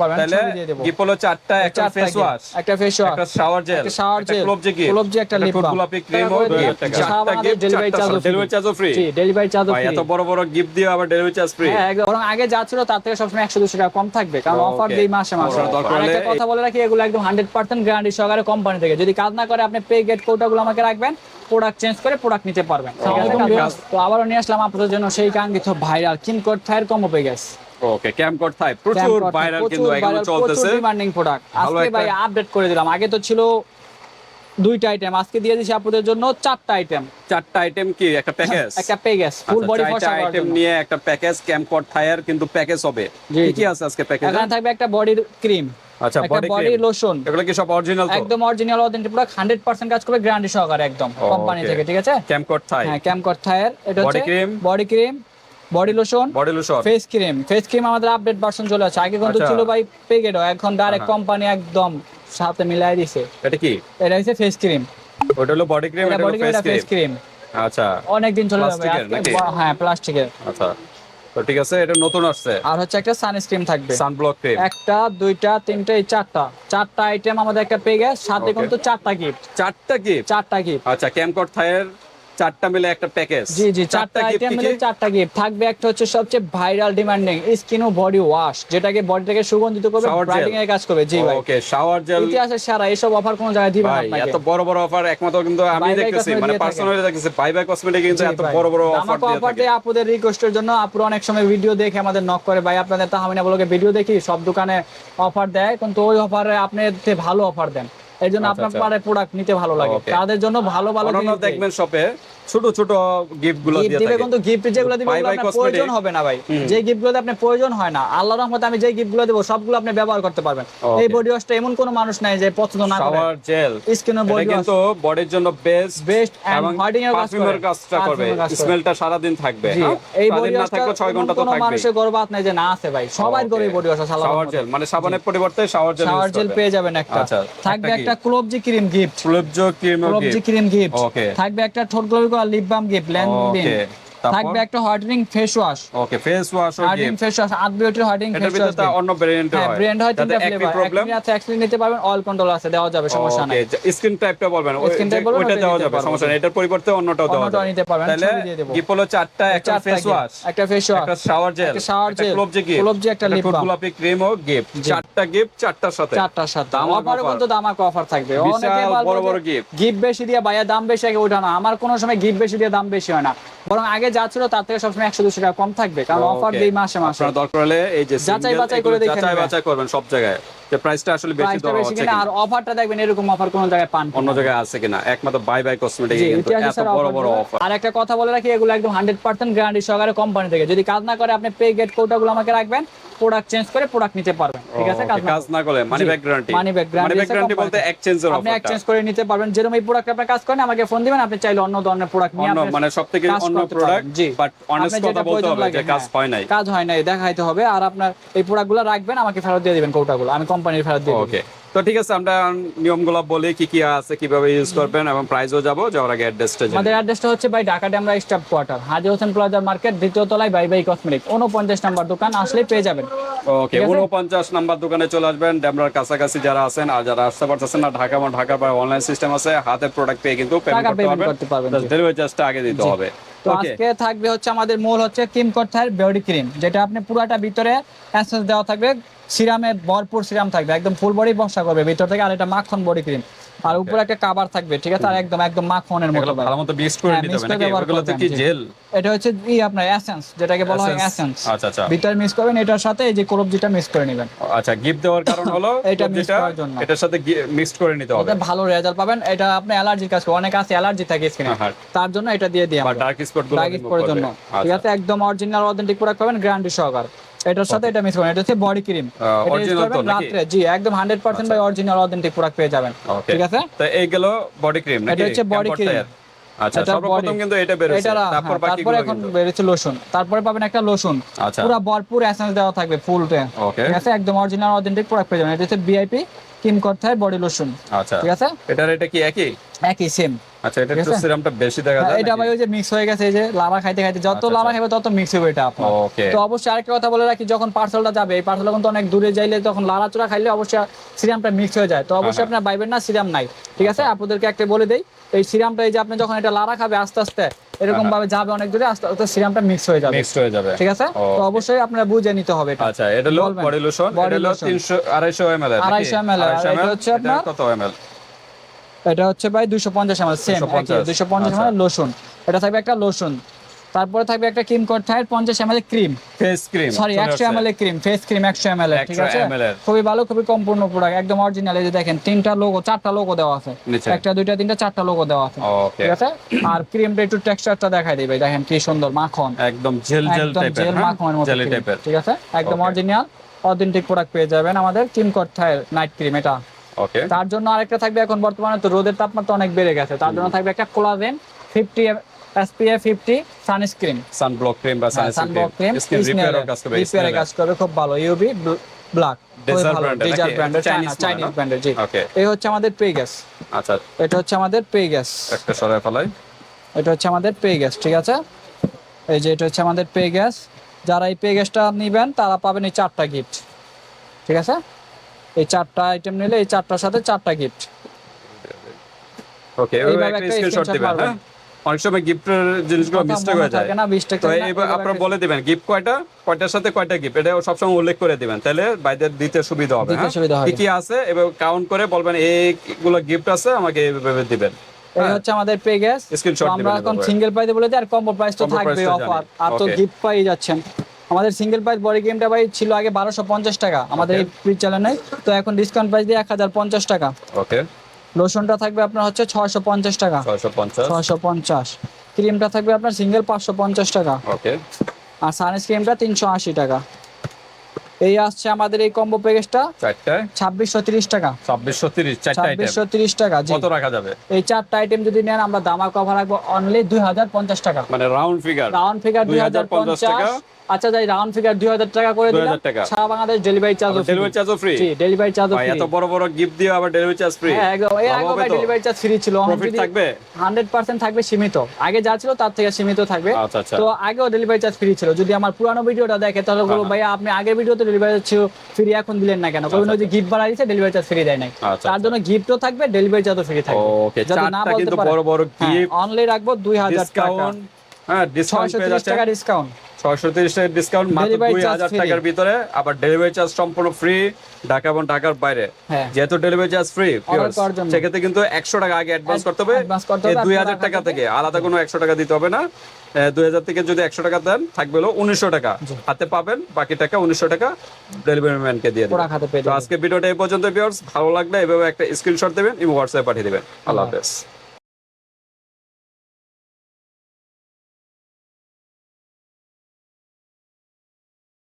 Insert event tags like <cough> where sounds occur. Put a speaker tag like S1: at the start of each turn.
S1: পারবেন
S2: তাহলে
S1: ছবি দিয়ে দেবো।
S2: গিফট হলো চারটা একটা ফেস ওয়াশ
S1: একটা ফেস ওয়াশ
S2: একটা শাওয়ার জেল
S1: একটা shower gel,
S2: ক্লোবজি গিফট
S1: ক্লোবজি একটা lip balm।
S2: গোলাপি ক্রিম ও
S1: তারপরে
S2: gift,
S1: gift,
S2: চারটা
S1: সারা
S2: gift
S1: delivery charge
S2: delivery charge free
S1: জি ডেলিভারি চার্জ
S2: ভাই এত বড় বড় গিফট দিয়ে আবার ডেলিভারি চার্জ ফ্রি
S1: হ্যাঁ বরং আগে যা ছিল তার থেকে সবসময় একশো দুশো টাকা কম থাকবে। কারণ অফার দিই মাসে মাসে। আর একটা কথা বলে রাখি এগুলো একদম গ্যারান্টি সহকারে কোম্পানি থেকে। যদি কাজ না করে আপনি পে গেট কোটাগুলো আমাকে রাখবেন প্রোডাক্ট চেঞ্জ করে প্রোডাক্ট নিতে পারবেন। তো আবারও নিয়ে আসলাম আপনাদের জন্য সেই কাঙ্ক্ষিত ভাইরাল কিন কোড ফায়ার কম্বো পেয়ে গেছে
S2: ওকে ক্যাম্প থাই প্রচুর ভাইরাল কিন্তু এগুলো চলতেছে।
S1: ডিমান্ডিং প্রোডাক্ট আজকে ভাই আপডেট করে দিলাম। আগে তো ছিল দুইটা আইটেম আজকে দিয়ে দিছি আপনাদের জন্য চারটা আইটেম
S2: চারটা আইটেম কি? একটা প্যাকেজ
S1: একটা পেয়ে গেছে ফুল বডি ফসা
S2: আইটেম নিয়ে একটা প্যাকেজ ক্যাম্প কোড থায়ার কিন্তু প্যাকেজ হবে। কি কি আছে আজকে প্যাকেজে
S1: এখানে থাকবে একটা বডির ক্রিম
S2: আচ্ছা বডি
S1: বডি লোশন
S2: এগুলো কি সব অরিজিনাল তো?
S1: একদম অরিজিনাল অথেন্টিক প্রোডাক্ট 100% কাজ করবে গ্যারান্টি সহকারে একদম কোম্পানি থেকে ঠিক আছে?
S2: ক্যাম্প কোড থাই
S1: হ্যাঁ ক্যামকর থায়ার এটা হচ্ছে
S2: cream?
S1: Body cream body lotion
S2: body lotion
S1: face cream face cream আমাদের আপডেট ভার্সন চলে আছে আগে কিন্তু
S2: আচ্ছা।
S1: ছিল ভাই পেকেটও এখন ডাইরেক্ট
S2: হ্যাঁ।
S1: কোম্পানি একদম সাথে মিলাই দিছে।
S2: এটা কি?
S1: এটা হচ্ছে ফেস ক্রিম
S2: ওটা হলো বডি ক্রিম
S1: এটা
S2: হলো ফেস ক্রিম আচ্ছা।
S1: অনেক দিন চলে যাবে। হ্যাঁ প্লাস্টিকের
S2: আচ্ছা। তো ঠিক আছে এটা নতুন আসছে।
S1: আর হচ্ছে একটা সানস্ক্রিন থাকবে।
S2: সানব্লক ক্রিম
S1: একটা দুইটা তিনটা এই চারটা। চারটা আইটেম আমাদের একটা পেয়ে গেছে সাথে কিন্তু চারটা গিফট
S2: চারটা গিফট
S1: চারটা গিফট
S2: আচ্ছা ক্যাম্প কোড থাইয়ের চারটা মিলে একটা প্যাকেজ
S1: জি জি চারটা আইটেম মিলে চারটা গিফট থাকবে একটা হচ্ছে সবচেয়ে ভাইরাল ডিমান্ডিং স্কিন ও বডি ওয়াশ যেটাকে বডিটাকে সুগন্ধিত করবে ব্রাইটিং এর কাজ করবে। জি ভাই।
S2: ওকে শাওয়ার জেল
S1: ইতিহাসে সারা এসব অফার কোন জায়গায় দিবে না
S2: ভাই এত বড় বড় অফার একমাত্র কিন্তু আমি দেখতেছি মানে পার্সোনালি দেখতেছি বাই বাই কসমেটিক কিন্তু এত বড় বড় অফার দিয়ে
S1: অফার
S2: থাকে।
S1: দেয় আপুদের রিকোয়েস্টের জন্য। আপুরা অনেক সময় ভিডিও দেখে আমাদের নক করে। ভাই আপনাদের তাহমিনা বলকে ভিডিও দেখি সব দোকানে অফার দেয় কিন্তু ওই অফারে আপনি ভালো অফার দেন। এই জন্য
S2: আচ্ছা,
S1: আপনার পারে প্রোডাক্ট নিতে ভালো লাগে। তাদের জন্য ভালো ভালো।
S2: দেখবেন শপে ছোট ছোট গিফটগুলো
S1: দিবে কিন্তু গিফট যেগুলো দিবে আপনার প্রয়োজন হবে না ভাই। যে গিফটগুলোতে আপনার প্রয়োজন হয় না আল্লাহর রহমতে আমি যে গিফটগুলো দেবো সবগুলো আপনি ব্যবহার করতে পারবেন। এই বডি ওয়াশটা এমন কোনো মানুষ নাই যে পছন্দ না করে।
S2: শাওয়ার জেল
S1: স্কিনের
S2: এটা
S1: বডি ওয়াশ
S2: কিন্তু বডির জন্য বেস্ট
S1: and
S2: এবং
S1: এর
S2: পারফিউমের কাজটা করবে। স্মেলটা সারা দিন থাকবে হ্যাঁ?
S1: এই বডি
S2: না
S1: ওয়াশটা
S2: 6 ঘণ্টা তো থাকবে
S1: মানুষের গর্বাত নাই যে না আছে ভাই। সবাই করে বডি ওয়াশ
S2: শাওয়ার। জেল মানে সাবানের পরিবর্তে শাওয়ার জেল
S1: শাওয়ার জেল পেয়ে যাবেন একটা।
S2: আচ্ছা,
S1: থাকবে
S2: একটা
S1: ক্লোবজি ক্রিম গিফট।
S2: ফ্লুপজো ক্রিম
S1: ক্লোবজি ক্রিম গিফট। থাকবে একটা ঠোঁট গ্লোবি করা লিপ বাম গিফট ল্যান্ডিং? থাকবে একটা whitening face wash
S2: okay face wash
S1: whitening face wash আট বিউটির হোয়াইটেনিং ফেস ওয়াশ
S2: ভিতরে অন্য ভেরিয়েন্ট
S1: হ্যাঁ
S2: হয়।
S1: ব্র্যান্ড হয় তিনটা ফ্লেভার
S2: প্রবলেম
S1: আছে এক্সপ্লেন নিতে পারবেন অল কন্ট্রোল আছে দেওয়া যাবে সমস্যা নাই।
S2: ওকে স্ক্রিন টাইপটা বলবেন
S1: Skin
S2: যে
S1: বলবেন,
S2: ওইটা
S1: ওটা
S2: দেওয়া যাবে সমস্যা নেই। এটার পরিবর্তে অন্যটাও দেওয়া যাবে।
S1: নিতে পারবেন,
S2: তাহলে গিফট হলো চারটা একটা ফেস ওয়াশ
S1: একটা ফেস ওয়াশ
S2: একটা শাওয়ার জেল
S1: একটা shower gel,
S2: ক্লোবজি গিফট
S1: ক্লোবজি একটা lip balm।
S2: গোলাপি ক্রিম ও গিফট চারটা গিফট চারটার সাথে।
S1: চারটার সাথে।
S2: দামাক
S1: অফারে। কিন্তু দামাক অফার থাকবে। অনেকে
S2: বড় বড় gift।
S1: গিফট বেশি দিয়ে ভাইয়া দাম বেশি আগে ওঠা না। আমার কোনো সময় গিফট বেশি দিয়ে দাম বেশি হয় না। বরং আগে যা ছিল তার থেকে সবসময় একশো দুশো টাকা কম থাকবে। কারণ অফার দিই মাসে মাসে।
S2: আপনার দরকার হলে এই যে
S1: যাচাই বাছাই করে দেখে
S2: যাচাই বাছাই করবেন সব জায়গায়। যে প্রাইসটা আসলে বেশি
S1: বেশি
S2: হচ্ছে
S1: কিনা। আর অফারটা দেখবেন এরকম অফার কোন জায়গায় পান
S2: অন্য জায়গায় আছে কিনা? একমাত্র বাই বাই কসমেটিক কিন্তু এত বড় বড় অফার
S1: আর একটা কথা বলে রাখি এগুলো একদম হান্ড্রেড পার্সেন্ট গ্যারান্টি সহকারে কোম্পানি থেকে। যদি কাজ না করে আপনি পে গেট কোটাগুলো আমাকে রাখবেন প্রোডাক্ট চেঞ্জ করে প্রোডাক্ট নিতে পারবেন ঠিক আছে?
S2: Okay, কাজ না করলে money back guarantee
S1: money back guarantee
S2: money back guarantee বলতে এক্সচেঞ্জের
S1: আপনি এক্সচেঞ্জ করে নিতে পারবেন। যেরকম এই প্রোডাক্ট আপনি কাজ করেন আমাকে ফোন দিবেন আপনি চাইলে অন্য ধরনের প্রোডাক্ট নিয়ে আপনি
S2: মানে সবথেকে অন্য প্রোডাক্ট
S1: জি।
S2: বাট অনেস্ট কথা বলতে হবে যে কাজ
S1: হ্যাঁ।
S2: হয় নাই
S1: কাজ হয় নাই দেখাইতে হবে। আর আপনার এই প্রোডাক্টগুলো রাখবেন আমাকে ফেরত দিয়ে দিবেন কোটাগুলো আমি কোম্পানির ফেরত দিয়ে
S2: ওকে তো ঠিক আছে আমরা নিয়মগুলো বলি কি কি আছে কীভাবে ইউজ করবেন এবং প্রাইসও যাব যাওয়ার আগে অ্যাড্রেসটা
S1: আমাদের অ্যাড্রেসটা হচ্ছে ভাই Dhaka Demra staff quarter Haji Hossain plaza market দ্বিতীয় তলায় বাই বাই কসমেটিক উনপঞ্চাশ নাম্বার দোকান আসলে পেয়ে যাবেন।
S2: ওকে? উনপঞ্চাশ নাম্বার দোকানে চলে আসবেন ড্যামরার কাছাকাছি যারা আছেন আর যারা আসতে পারতেছেন না ঢাকা বা ঢাকা বা অনলাইন সিস্টেম আছে হাতে প্রোডাক্ট পেয়ে কিন্তু পেমেন্ট করতে পারবেন, ডেলিভারি চার্জটা আগে দিতে হবে।
S1: তো আজকে থাকবে হচ্ছে আমাদের মূল হচ্ছে ক্রিম কর্থার বডি ক্রিম যেটা আপনি পুরাটা ভিতরে অ্যাসেন্স দেওয়া থাকবে সিরামে ভরপুর সিরাম থাকবে একদম ফুল বডি বসা করবে ভিতর থেকে আর এটা মাখন বডি ক্রিম আর উপরে একটা কাভার থাকবে ঠিক আছে? আর একদম একদম মাখনের মতো
S2: ভালো মতো মিক্স করে
S1: হ্যাঁ,
S2: নিতে হবে নাকি? এগুলোতে কি জেল
S1: এটা হচ্ছে ই আপনার এসেন্স যেটাকে বলা হয় এসেন্স
S2: আচ্ছা, আচ্ছা।
S1: ভিতরে মিক্স করবেন এটার সাথে এই যে কোরবজিটা মিক্স করে নেবেন।
S2: আচ্ছা গিফট দেওয়ার কারণ হলো <laughs>
S1: এটা
S2: যেটা
S1: করার জন্য।
S2: এটার সাথে মিক্স করে নিতে হবে।
S1: ওতে ভালো রেজাল্ট পাবেন। এটা আপনি অ্যালার্জির করে অনেক আছে অ্যালার্জি থাকে স্কিনে
S2: হ্যাঁ।
S1: তার জন্য এটা দিয়ে দিই আমরা।
S2: ডার্ক স্পটগুলো
S1: ডার্ক স্পটের জন্য। ঠিক
S2: আচ্ছা
S1: আছে? একদম অরিজিনাল অথেন্টিক প্রোডাক্ট পাবেন গ্যারান্টি সহকার। এটার সাথে এটা মিস করবেন এটা হচ্ছে বডি ক্রিম? রাত্রে। জি একদম 100% বাই অরিজিনাল অথেন্টিক প্রোডাক্ট পেয়ে যাবেন। ঠিক আছে?
S2: তো এই গেল বডি ক্রিম
S1: এটা হচ্ছে cream।
S2: Tire? আচ্ছা সর্বপ্রথম কিন্তু এটা
S1: এটা
S2: তারপর
S1: হ্যাঁ,
S2: বাকি
S1: তারপরে এখন বেরোচ্ছে লোশন তারপরে পাবেন একটা লোশন
S2: আচ্ছা।
S1: পুরো ভরপুর এসেন্স দেওয়া থাকবে ফুল টে
S2: ওকে
S1: ঠিক আছে? একদম অরিজিনাল অথেন্টিক প্রোডাক্ট পেয়ে যাবেন। এটা হচ্ছে ভিআইপি কিম হয় বডি লোশন
S2: আচ্ছা।
S1: ঠিক আছে?
S2: এটার এটা কি একই?
S1: একই সেম
S2: আচ্ছা এটা একটু সিরামটা বেশি দেখা
S1: হ্যাঁ,
S2: যায়
S1: এটা? ভাই ওই যে মিক্স হয়ে গেছে এই যে লাভা খাইতে খাইতে যত
S2: আচ্ছা,
S1: লাভা
S2: আচ্ছা।
S1: খাবে তত মিক্স হবে এটা আপনার। তো অবশ্যই আরেকটা কথা বলে রাখি যখন পার্সেলটা যাবে এই পার্সেলটা কিন্তু অনেক দূরে যাইলে তখন লাড়াচড়া খাইলে অবশ্যই সিরামটা মিক্স হয়ে যায়। তো অবশ্যই
S2: হ্যাঁ।
S1: আপনার বাইবেন না সিরাম নাই। ঠিক আছে? আপনাদেরকে একটা বলে দেই এই সিরামটা এই যে আপনি যখন এটা লাড়া খাবে আস্তে আস্তে এরকম
S2: হ্যাঁ।
S1: ভাবে যাবে অনেক দূরে আস্তে আস্তে সিরামটা মিক্স হয়ে যাবে।
S2: মিক্সড হয়ে যাবে।
S1: ঠিক আছে? তো অবশ্যই আপনারা বুঝে নিতে হবে এটা।
S2: আচ্ছা এটা হলো বডি লোশন এটা হলো 300 250 ml
S1: 250 ml এটা হচ্ছে আপনার-
S2: কত ml
S1: এটা হচ্ছে ভাই দুশো পঞ্চাশ এমএল সেম
S2: 250
S1: দুশো পঞ্চাশ
S2: আচ্ছা।
S1: এমএল লোশন এটা থাকবে একটা লোশন তারপরে থাকবে একটা ক্রিম কর্থায় পঞ্চাশ ML cream
S2: face cream
S1: sorry একশো এমএল ক্রিম ফেস ক্রিম একশো এমএল ঠিক আছে? খুবই ভালো খুবই সম্পূর্ণ প্রোডাক্ট একদম অরিজিনাল এই যে দেখেন তিনটা লোগো চারটা লোগো দেওয়া আছে। একটা দুইটা তিনটা চারটা লোগো দেওয়া আছে। ঠিক আছে? আর ক্রিমটা একটু টেক্সচারটা দেখাই দিবে দেখেন কি সুন্দর মাখন।
S2: একদম জেল জেল টাইপের
S1: জেল মাখনের মতো ঠিক আছে? একদম অরিজিনাল অথেন্টিক প্রোডাক্ট পেয়ে যাবেন আমাদের ক্রিম কর্থায় নাইট ক্রিম এটা। তার জন্য আরেকটা থাকবে এখন বর্তমানে তো রোদের তাপমাত্রা অনেক বেড়ে গেছে। তার জন্য থাকবে একটা collagen fifty SPF fifty sunscreen.
S2: Sunblock cream বা
S1: ক্রিম।
S2: সানস্ক্রিন স্কিন কাজ করবে
S1: রিপেয়ারে কাজ করবে খুব ভালো। ব্ল্যাক ডিজার? ব্র্যান্ডের চাইনিজ চাইনিজ ব্র্যান্ডের জি। এই হচ্ছে আমাদের পে গ্যাস
S2: আচ্ছা।
S1: এটা হচ্ছে আমাদের পে গ্যাস
S2: একটা সরাই ফেলাই।
S1: এটা হচ্ছে আমাদের পে গ্যাস ঠিক আছে? এই যে এটা হচ্ছে আমাদের পে গ্যাস যারা এই পে গ্যাসটা নেবেন তারা পাবেন এই চারটা গিফট ঠিক আছে? এই চারটা আইটেম নিলে এই চারটার সাথে চারটা গিফট
S2: ওকে একটা স্ক্রিনশট দিবেন হ্যাঁ? অনেক সময় গিফটের জিনিসগুলো মিস্টেক হয়ে যায়। তো
S1: এইভাবে
S2: আপনারা বলে দিবেন গিফট কয়টা? কয়টার সাথে কয়টা গিফট এটা সবসময় উল্লেখ করে দিবেন তাহলে বাইদের দিতে সুবিধা হবে হ্যাঁ? কি কি আছে? এবার কাউন্ট করে বলবেন এইগুলো গিফট আছে আমাকে এইভাবে দিবেন।
S1: এই
S2: হ্যাঁ।
S1: হচ্ছে আমাদের পে গ্যাস আমরা এখন সিঙ্গেল প্রাইসে বলে দিই আর কম্বো প্রাইস তো থাকবে অফার আর তো গিফট পাই যাচ্ছেন। আমাদের সিঙ্গেল প্রাইস বডি গেমটা ভাই ছিল আগে বারোশো পঞ্চাশ টাকা আমাদের এই ফ্রি চ্যানেলে তো এখন ডিসকাউন্ট প্রাইস দিয়ে এক হাজার পঞ্চাশ টাকা।
S2: ওকে
S1: লোশনটা থাকবে আপনার হচ্ছে ছয়শো পঞ্চাশ টাকা।
S2: ছয়শো পঞ্চাশ।
S1: ছয়শো পঞ্চাশ। ক্রিমটা থাকবে আপনার সিঙ্গেল পাঁচশো পঞ্চাশ টাকা।
S2: ওকে
S1: আর সানস্ক্রিমটা তিনশো আশি টাকা। এই আসছে আমাদের এই কম্বো প্যাকেজটা ছাব্বিশশো তিরিশ টাকা।
S2: ছাব্বিশশো তিরিশ
S1: ছাব্বিশশো তিরিশ টাকা
S2: কত রাখা যাবে?
S1: এই চারটা আইটেম যদি নেন আমরা দামা কভার রাখব অনলি দুই হাজার পঞ্চাশ টাকা।
S2: মানে রাউন্ড ফিগার
S1: রাউন্ড ফিগার দুই হাজার পঞ্চাশ
S2: টাকা।
S1: আচ্ছা যাই রাউন্ড ফিগার দুই হাজার টাকা করে দিলাম। সারা বাংলাদেশ ডেলিভারি চার্জ
S2: ডেলিভারি চার্জও ফ্রি
S1: জি ডেলিভারি চার্জ
S2: ভাই এত বড় বড় গিফট দিয়ে আবার ডেলিভারি চার্জ ফ্রি
S1: হ্যাঁ একদম। এর আগে ভাই ডেলিভারি চার্জ ফ্রি ছিল।
S2: প্রফিট থাকবে?
S1: হান্ড্রেড পার্সেন্ট থাকবে সীমিত। আগে যা ছিল তার থেকে সীমিত থাকবে।
S2: আচ্ছা আচ্ছা।
S1: তো আগেও ডেলিভারি চার্জ ফ্রি ছিল। যদি আমার পুরানো ভিডিওটা দেখে তাহলে বলব
S2: হ্যাঁ।
S1: ভাই আপনি আগের ভিডিওতে ডেলিভারি ছিল ফ্রি এখন দিলেন না কেন? কারণ ওই যে গিফট বাড়া দিচ্ছে ডেলিভারি চার্জ ফ্রি দেয় নাই।
S2: আচ্ছা,
S1: তার জন্য গিফটও থাকবে ডেলিভারি চার্জও ফ্রি থাকবে।
S2: ওকে
S1: না বলতে পারে।
S2: বড় বড় গিফট
S1: অনলি রাখব দুই হাজার টাকা।
S2: হ্যাঁ ডিসকাউন্ট পেয়ে যাচ্ছে।
S1: টাকা ডিসকাউন্ট
S2: ছয়শো তিরিশ ডিসকাউন্ট মাত্র দুই হাজার টাকার ভিতরে আবার ডেলিভারি চার্জ সম্পূর্ণ ফ্রি ঢাকা এবং ঢাকার বাইরে।
S1: হ্যাঁ।
S2: যেহেতু ডেলিভারি চার্জ ফ্রি। সেক্ষেত্রে কিন্তু একশো টাকা আগে অ্যাডভান্স করতে হবে। দুই হাজার
S1: টাকা থেকে-
S2: আলাদা কোনো একশো টাকা দিতে হবে না। দুই হাজার থেকে যদি একশো টাকা দেন থাকবে হলো উনিশশো টাকা। হাতে পাবেন বাকি টাকা উনিশশো টাকা ডেলিভারি ম্যানকে দিয়ে দেবেন। তো আজকে ভিডিওটা এই পর্যন্ত ভিউয়ার্স ভালো লাগলে এভাবে একটা স্ক্রিনশট দেবেন এবং হোয়াটসঅ্যাপে পাঠিয়ে দেবেন। আল্লাহ হাফেজ।